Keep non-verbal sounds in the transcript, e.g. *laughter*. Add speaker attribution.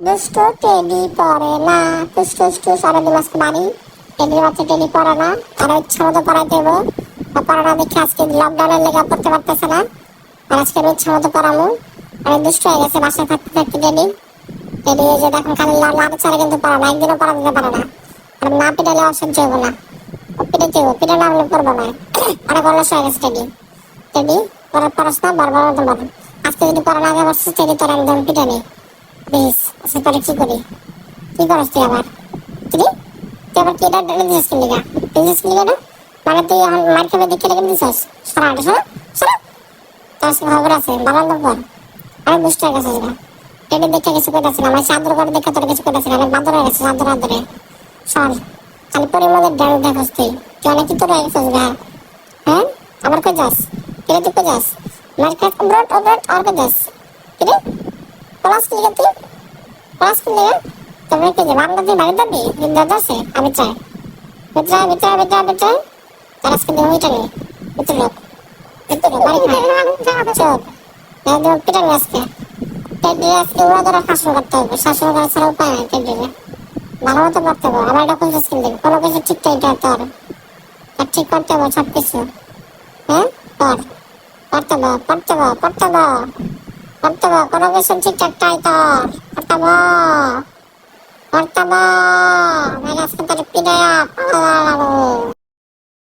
Speaker 1: দুষ্ট টেডি পড়ে না। দুষ্ট দুষ্ট, সারা দিমাস বাড়ি। টেডির বাচ্চা টেডি পড়ে না। তারা ইচ্ছা মতো পড়াই দেবো। পড়া না দেখে আজকে লকডাউনের লেগে পড়তে পারতেছে না। আর আজকে আমি ইচ্ছা মতো পড়াবো অনেক দুষ্ট হয়ে গেছে, বাসায় থাকতে থাকতে টেডি। টেডি যে দেখুন খালি লাল ছাড়া কিন্তু পড়া না, একদিনও পড়া দিতে পারে না। আর না পিটালে অসহ্য হব না। ও পিটাতে হব পিটা না হলে পড়ব না। *coughs* অনেক অলস হয়ে গেছে টেডি। টেডি, পড়ার পড়াশোনা বারবার মতো আজকে যদি পড়া না যায় বসছিস টেডি তোর একদম পিটানি প্লিজ আচ্ছা পরে কি করি? কি করিস তুই আবার? তুই তুই আবার কি এটা দিছিস কি লিগা দিছিস কি লিগা না মানে তুই এখন মার খাবে দেখে রেখে দিছিস? সারা আটে সারা সারা তোর সঙ্গে খবর আছে, বাবার নম্বর আমি বুঝতে হয়ে গেছিস না। টেডি দেখে কিছু করতেছি না। আমার চাদর করে দেখে তোর কিছু করতেছি না। বান্দর হয়ে গেছে চাদর আদরে। সর খালি পরিমাণের ডাল দেখাস তুই। তুই অনেক কিছু রয়ে গেছিস গা হ্যাঁ? আবার কই যাস? কিরে, তুই কই যাস? মার খাস ব্রট ওব্রট আর কই যাস? কিরে? পলাশ কি লিগা তুই পলাশ কি লিগা তোমরা কি যে বাংলা দিয়ে বাড়ি দাবি বিন্দা দাসে আমি চাই ভিতরে ভিতরে ভিতরে ভিতরে। তার দেহ ওইটা নেই ভিতরে লোক। ভিতরে বাড়ি একদম পিটানি আজকে। টেডি আজকে ওরা ধরা শাসন করতে হবে। শাসন করা ছাড়া উপায় নাই টেডিরে ভালো মতো করতে হবে। আমার এটা কোন স্কিল দিবি। কোনো কিছু ঠিকঠাক এটা তোর আর ঠিক করতে হবে সব কিছু হ্যাঁ কর। করতে হবে করতে হবে করতে হবে। করতে হবে কোনো কিছু ঠিকঠাক টাই তোর করতে হবে